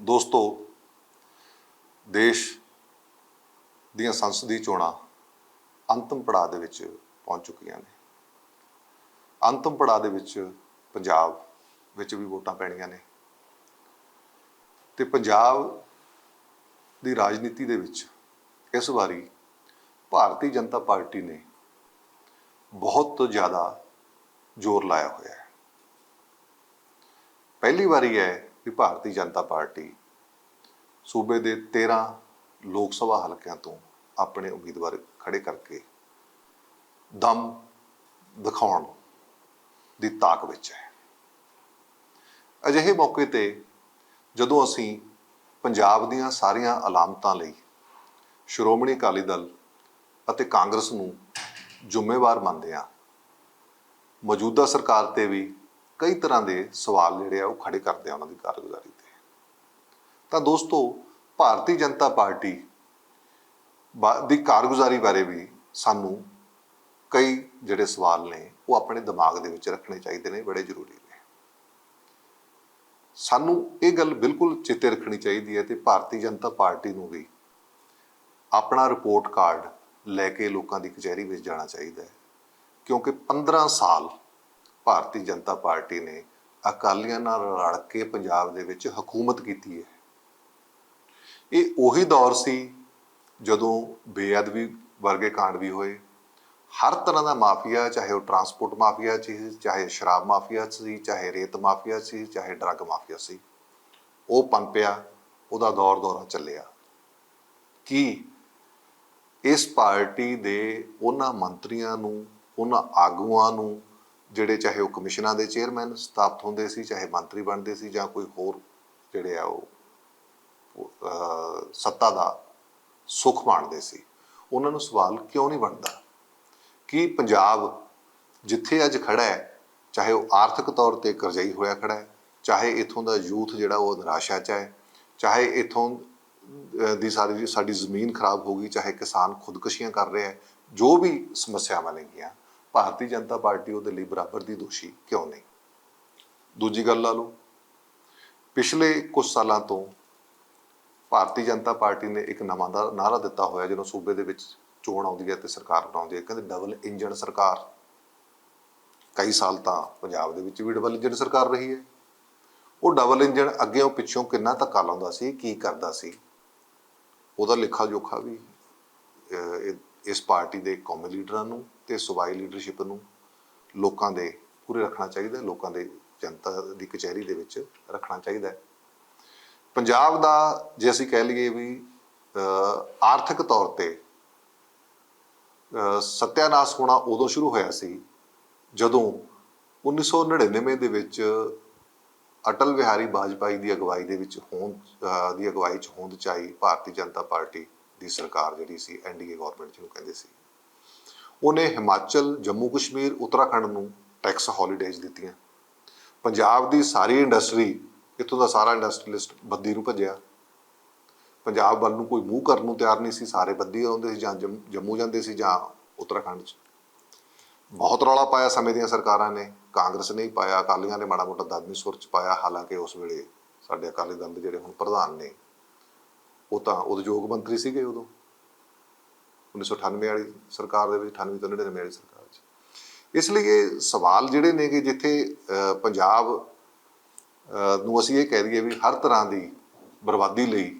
ਦੋਸਤੋ, ਦੇਸ਼ ਦੀਆਂ ਸੰਸਦੀ ਚੋਣਾਂ ਅੰਤਮ ਪੜਾਅ ਦੇ ਵਿੱਚ ਪਹੁੰਚ ਚੁੱਕੀਆਂ ਨੇ। ਅੰਤਮ ਪੜਾਅ ਦੇ ਵਿੱਚ ਪੰਜਾਬ ਵਿੱਚ ਵੀ ਵੋਟਾਂ ਪੈਣੀਆਂ ਨੇ ਤੇ ਪੰਜਾਬ ਦੀ ਰਾਜਨੀਤੀ ਦੇ ਵਿੱਚ ਇਸ ਵਾਰੀ ਭਾਰਤੀ ਜਨਤਾ ਪਾਰਟੀ ਨੇ ਬਹੁਤ ਜ਼ਿਆਦਾ ਜ਼ੋਰ ਲਾਇਆ ਹੋਇਆ ਹੈ। ਪਹਿਲੀ ਵਾਰੀ ਹੈ ਵੀ ਭਾਰਤੀ ਜਨਤਾ ਪਾਰਟੀ ਸੂਬੇ ਦੇ 13 ਲੋਕ ਸਭਾ ਹਲਕਿਆਂ ਤੋਂ ਆਪਣੇ ਉਮੀਦਵਾਰ ਖੜੇ ਕਰਕੇ ਦਮ ਦਿਖਾਉਣ ਦੀ ਤਾਕ ਵਿੱਚ ਹੈ। ਅਜਿਹੇ ਮੌਕੇ ਤੇ ਜਦੋਂ ਅਸੀਂ ਪੰਜਾਬ ਦੀਆਂ ਸਾਰੀਆਂ ਅਲਾਮਤਾਂ ਲਈ ਸ਼੍ਰੋਮਣੀ ਅਕਾਲੀ ਦਲ ਅਤੇ ਕਾਂਗਰਸ ਨੂੰ ਜ਼ਿੰਮੇਵਾਰ ਮੰਨਦੇ ਹਾਂ, ਮੌਜੂਦਾ ਸਰਕਾਰ ਤੇ ਵੀ ਕਈ ਤਰ੍ਹਾਂ ਦੇ ਸਵਾਲ ਜਿਹੜੇ ਆ ਉਹ ਖੜੇ ਕਰਦੇ ਆ ਉਹਨਾਂ ਦੀ ਕਾਰਗੁਜ਼ਾਰੀ ਤੇ। ਤਾਂ ਦੋਸਤੋ, ਭਾਰਤੀ ਜਨਤਾ ਪਾਰਟੀ ਬਾ- ਦੀ ਕਾਰਗੁਜ਼ਾਰੀ ਬਾਰੇ ਵੀ ਸਾਨੂੰ ਕਈ ਜਿਹੜੇ ਸਵਾਲ ਨੇ, ਉਹ ਆਪਣੇ ਦਿਮਾਗ ਦੇ ਵਿੱਚ ਰੱਖਣੇ ਚਾਹੀਦੇ ਨੇ, ਬੜੇ ਜ਼ਰੂਰੀ ਨੇ। ਸਾਨੂੰ ਇਹ ਗੱਲ ਬਿਲਕੁਲ ਚੇਤੇ ਰੱਖਣੀ ਚਾਹੀਦੀ ਹੈ ਤੇ ਭਾਰਤੀ ਜਨਤਾ ਪਾਰਟੀ ਨੂੰ ਵੀ ਆਪਣਾ ਰਿਪੋਰਟ ਕਾਰਡ ਲੈ ਕੇ ਲੋਕਾਂ ਦੀ ਕਚਹਿਰੀ ਵਿੱਚ ਜਾਣਾ ਚਾਹੀਦਾ ਹੈ। ਕਿਉਂਕਿ 15 ਸਾਲ ਭਾਰਤੀ ਜਨਤਾ ਪਾਰਟੀ ਨੇ ਅਕਾਲੀਆਂ ਨਾਲ ਰਲ ਕੇ ਪੰਜਾਬ ਦੇ ਵਿੱਚ ਹਕੂਮਤ ਕੀਤੀ ਹੈ। ਇਹ ਉਹੀ ਦੌਰ ਸੀ ਜਦੋਂ ਬੇਅਦਬੀ ਵਰਗੇ ਕਾਂਡ ਵੀ ਹੋਏ। ਹਰ ਤਰ੍ਹਾਂ ਦਾ ਮਾਫੀਆ, ਚਾਹੇ ਉਹ ਟਰਾਂਸਪੋਰਟ ਮਾਫੀਆ ਸੀ, ਚਾਹੇ ਸ਼ਰਾਬ ਮਾਫੀਆ ਸੀ, ਚਾਹੇ ਰੇਤ ਮਾਫੀਆ ਸੀ, ਚਾਹੇ ਡਰੱਗ ਮਾਫੀਆ ਸੀ, ਉਹ ਪੰਪਿਆ ਉਹਦਾ ਦੌਰ ਦੌਰਾ ਚੱਲਿਆ। ਕੀ ਇਸ ਪਾਰਟੀ ਦੇ ਉਹਨਾਂ ਮੰਤਰੀਆਂ ਨੂੰ, ਉਹਨਾਂ ਆਗੂਆਂ ਨੂੰ ਜਿਹੜੇ ਚਾਹੇ ਉਹ ਕਮਿਸ਼ਨਾਂ ਦੇ ਚੇਅਰਮੈਨ ਸਥਾਪਿਤ ਹੁੰਦੇ ਸੀ, ਚਾਹੇ ਮੰਤਰੀ ਬਣਦੇ ਸੀ ਜਾਂ ਕੋਈ ਹੋਰ ਜਿਹੜੇ ਆ ਉਹ ਸੱਤਾ ਦਾ ਸੁੱਖ ਮਾਣਦੇ ਸੀ। ਉਹਨਾਂ ਨੂੰ ਸਵਾਲ ਕਿਉਂ ਨਹੀਂ ਬਣਦਾ ਕਿ ਪੰਜਾਬ ਜਿੱਥੇ ਅੱਜ ਖੜਾ ਹੈ, ਚਾਹੇ ਉਹ ਆਰਥਿਕ ਤੌਰ ਤੇ ਕਰਜ਼ਾਈ ਹੋਇਆ ਖੜਾ ਹੈ, ਚਾਹੇ ਇਥੋਂ ਦਾ ਯੂਥ ਜਿਹੜਾ ਉਹ ਨਿਰਾਸ਼ਾ 'ਚ ਹੈ, ਚਾਹੇ ਇਥੋਂ ਦੀ ਸਾਰੀ ਸਾਡੀ ਜ਼ਮੀਨ ਖਰਾਬ ਹੋ ਗਈ, ਚਾਹੇ ਕਿਸਾਨ ਖੁਦਕੁਸ਼ੀਆਂ ਕਰ ਰਿਹਾ ਹੈ, ਜੋ ਵੀ ਸਮੱਸਿਆਵਾਂ ਨੇਗੀਆਂ ਭਾਰਤੀ ਜਨਤਾ ਪਾਰਟੀ ਉਹਦੇ ਲਈ ਬਰਾਬਰ ਦੀ ਦੋਸ਼ੀ ਕਿਉਂ ਨਹੀਂ? ਦੂਜੀ ਗੱਲ ਲਾ ਲਓ, ਪਿਛਲੇ ਕੁਝ ਸਾਲਾਂ ਤੋਂ ਭਾਰਤੀ ਜਨਤਾ ਪਾਰਟੀ ਨੇ ਇੱਕ ਨਵਾਂ ਦਾ ਨਾਰਾ ਦਿੱਤਾ ਹੋਇਆ, ਜਦੋਂ ਸੂਬੇ ਦੇ ਵਿੱਚ ਚੋਣ ਆਉਂਦੀ ਹੈ ਤੇ ਸਰਕਾਰ ਬਣਾਉਂਦੀ ਹੈ, ਕਹਿੰਦੇ ਡਬਲ ਇੰਜਨ ਸਰਕਾਰ। ਕਈ ਸਾਲ ਤਾਂ ਪੰਜਾਬ ਦੇ ਵਿੱਚ ਵੀ ਡਬਲ ਇੰਜਨ ਸਰਕਾਰ ਰਹੀ ਹੈ। ਉਹ ਡਬਲ ਇੰਜਨ ਅੱਗੇੋਂ ਪਿੱਛੋਂ ਕਿੰਨਾ ਧੱਕਾ ਲਾਉਂਦਾ ਸੀ, ਕੀ ਕਰਦਾ ਸੀ? ਉਹਦਾ ਲਿਖਾ ਜੋਖਾ ਵੀ ਇਸ ਪਾਰਟੀ ਦੇ ਕੌਮੀ ਲੀਡਰਾਂ ਨੂੰ ਤੇ ਸੂਬਾਈ ਲੀਡਰਸ਼ਿਪ ਨੂੰ ਲੋਕਾਂ ਦੇ ਪੂਰੇ ਰੱਖਣਾ ਚਾਹੀਦਾ ਲੋਕਾਂ ਦੇ ਜਨਤਾ ਦੀ ਕਚਹਿਰੀ ਦੇ ਵਿੱਚ ਰੱਖਣਾ ਚਾਹੀਦਾ ਪੰਜਾਬ ਦਾ ਜੇ ਅਸੀਂ ਕਹਿ ਲਈਏ ਵੀ ਆਰਥਿਕ ਤੌਰ ਤੇ ਸਤਿਆਨਾਸ ਹੋਣਾ ਉਦੋਂ ਸ਼ੁਰੂ ਹੋਇਆ ਸੀ ਜਦੋਂ 1999 ਦੇ ਵਿੱਚ ਅਟਲ ਬਿਹਾਰੀ ਵਾਜਪਾਈ ਦੀ ਅਗਵਾਈ ਦੇ ਵਿੱਚ ਹੋਂਦ ਦੀ ਅਗਵਾਈ ਚ ਹੋਂਦ ਚ ਆਈ ਭਾਰਤੀ ਜਨਤਾ ਪਾਰਟੀ ਦੀ ਸਰਕਾਰ ਜਿਹੜੀ ਸੀ ਐਨਡੀਏ ਗਵਰਨਮੈਂਟ ਜਿਹਨੂੰ ਕਹਿੰਦੇ ਸੀ। ਉਹਨੇ ਹਿਮਾਚਲ, ਜੰਮੂ ਕਸ਼ਮੀਰ, ਉੱਤਰਾਖੰਡ ਨੂੰ ਟੈਕਸ ਹੌਲੀਡੇਜ਼ ਦਿੱਤੀਆਂ। ਪੰਜਾਬ ਦੀ ਸਾਰੀ ਇੰਡਸਟਰੀ ਇੱਥੋਂ ਦਾ ਸਾਰਾ ਇੰਡਸਟਰੀਲਿਸਟ ਬੱਦੀ ਨੂੰ ਭੱਜਿਆ। ਪੰਜਾਬ ਵੱਲ ਨੂੰ ਕੋਈ ਮੂੰਹ ਕਰਨ ਨੂੰ ਤਿਆਰ ਨਹੀਂ ਸੀ, ਸਾਰੇ ਬੱਦੀ ਆਉਂਦੇ ਸੀ ਜਾਂ ਜੰਮ- ਜੰਮੂ ਜਾਂਦੇ ਸੀ ਜਾਂ ਉੱਤਰਾਖੰਡ 'ਚ। ਬਹੁਤ ਰੌਲਾ ਪਾਇਆ ਸਮੇਂ ਦੀਆਂ ਸਰਕਾਰਾਂ ਨੇ, ਕਾਂਗਰਸ ਨੇ ਹੀ ਪਾਇਆ, ਅਕਾਲੀਆਂ ਨੇ ਮਾੜਾ ਮੋਟਾ ਦਾਦਨੀ ਸੁਰ 'ਚ ਪਾਇਆ, ਹਾਲਾਂਕਿ ਉਸ ਵੇਲੇ ਸਾਡੇ ਅਕਾਲੀ ਦਲ ਦੇ ਜਿਹੜੇ ਹੁਣ ਪ੍ਰਧਾਨ ਨੇ, ਉਹ ਤਾਂ ਉਦਯੋਗ ਮੰਤਰੀ ਸੀਗੇ ਉਦੋਂ। 1998 ਵਾਲੀ ਸਰਕਾਰ ਦੇ ਵਿੱਚ 98 ਤੋਂ 99 ਵਾਲੀ ਸਰਕਾਰ 'ਚ ਇਸ ਲਈ ਇਹ ਸਵਾਲ ਜਿਹੜੇ ਨੇ ਕਿ ਜਿੱਥੇ ਪੰਜਾਬ ਨੂੰ ਅਸੀਂ ਇਹ ਕਹਿ ਦਈਏ ਵੀ ਹਰ ਤਰ੍ਹਾਂ ਦੀ ਬਰਬਾਦੀ ਲਈ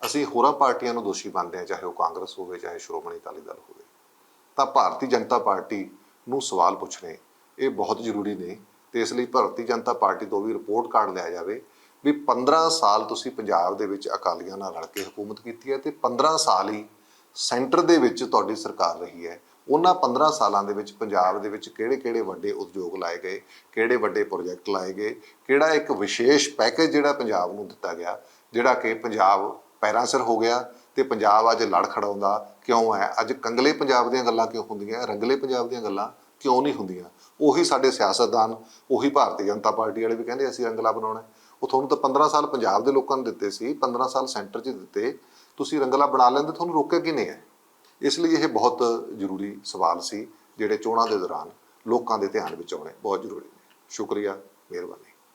ਅਸੀਂ ਹੋਰਾਂ ਪਾਰਟੀਆਂ ਨੂੰ ਦੋਸ਼ੀ ਮੰਨਦੇ ਹਾਂ, ਚਾਹੇ ਉਹ ਕਾਂਗਰਸ ਹੋਵੇ, ਚਾਹੇ ਸ਼੍ਰੋਮਣੀ ਅਕਾਲੀ ਦਲ ਹੋਵੇ। ਤਾਂ ਭਾਰਤੀ ਜਨਤਾ ਪਾਰਟੀ ਨੂੰ ਸਵਾਲ ਪੁੱਛਣੇ ਇਹ ਬਹੁਤ ਜ਼ਰੂਰੀ ਨੇ ਤੇ ਇਸ ਲਈ ਭਾਰਤੀ ਜਨਤਾ ਪਾਰਟੀ ਤੋਂ ਵੀ ਰਿਪੋਰਟ ਕਾਰਡ ਲਿਆ ਜਾਵੇ ਵੀ 15 ਸਾਲ ਤੁਸੀਂ ਪੰਜਾਬ ਦੇ ਵਿੱਚ ਅਕਾਲੀਆਂ ਨਾਲ ਰਲ ਕੇ ਹਕੂਮਤ ਕੀਤੀ ਹੈ ਤੇ 15 ਸਾਲ ਹੀ ਸੈਂਟਰ ਦੇ ਵਿੱਚ ਤੁਹਾਡੀ ਸਰਕਾਰ ਰਹੀ ਹੈ। ਉਹਨਾਂ 15 ਸਾਲਾਂ ਦੇ ਵਿੱਚ ਪੰਜਾਬ ਦੇ ਵਿੱਚ ਕਿਹੜੇ-ਕਿਹੜੇ ਵੱਡੇ ਉਦਯੋਗ ਲਾਏ ਗਏ, ਕਿਹੜੇ ਵੱਡੇ ਪ੍ਰੋਜੈਕਟ ਲਾਏ ਗਏ, ਕਿਹੜਾ ਇੱਕ ਵਿਸ਼ੇਸ਼ ਪੈਕੇਜ ਜਿਹੜਾ ਪੰਜਾਬ ਨੂੰ ਦਿੱਤਾ ਗਿਆ, ਜਿਹੜਾ ਕਿ ਪੰਜਾਬ ਪੈਰਾਂ ਸਿਰ ਹੋ ਗਿਆ ਤੇ ਪੰਜਾਬ ਅੱਜ ਲੜ ਖੜਾਉਂਦਾ ਕਿਉਂ ਹੈ? ਅੱਜ ਕੰਗਲੇ ਪੰਜਾਬ ਦੀਆਂ ਗੱਲਾਂ ਕਿਉਂ ਹੁੰਦੀਆਂ, ਰੰਗਲੇ ਪੰਜਾਬ ਦੀਆਂ ਗੱਲਾਂ ਕਿਉਂ ਨਹੀਂ ਹੁੰਦੀਆਂ? ਉਹੀ ਸਾਡੇ ਸਿਆਸਤਦਾਨ, ਉਹੀ ਭਾਰਤੀ ਜਨਤਾ ਪਾਰਟੀ ਵਾਲੇ ਵੀ ਕਹਿੰਦੇ ਅਸੀਂ ਰੰਗਲਾ ਬਣਾਉਣਾ ਉਹ ਤੁਹਾਨੂੰ ਤਾਂ 15 ਸਾਲ ਪੰਜਾਬ ਦੇ ਲੋਕਾਂ ਨੂੰ ਦਿੱਤੇ ਸੀ 15 ਸਾਲ ਸੈਂਟਰ 'ਚ ਦਿੱਤੇ। ਤੁਸੀਂ ਰੰਗਲਾ ਬਣਾ ਲੈਂਦੇ, ਤੁਹਾਨੂੰ ਰੋਕਿਆ ਕਿਨੇ ਹੈ? ਇਸ ਲਈ ਇਹ ਬਹੁਤ ਜ਼ਰੂਰੀ ਸਵਾਲ ਸੀ, ਜਿਹੜੇ ਚੋਣਾਂ ਦੇ ਦੌਰਾਨ ਲੋਕਾਂ ਦੇ ਧਿਆਨ ਵਿੱਚ ਆਉਣੇ ਬਹੁਤ ਜ਼ਰੂਰੀ ਨੇ। ਸ਼ੁਕਰੀਆ, ਮਿਹਰਬਾਨੀ।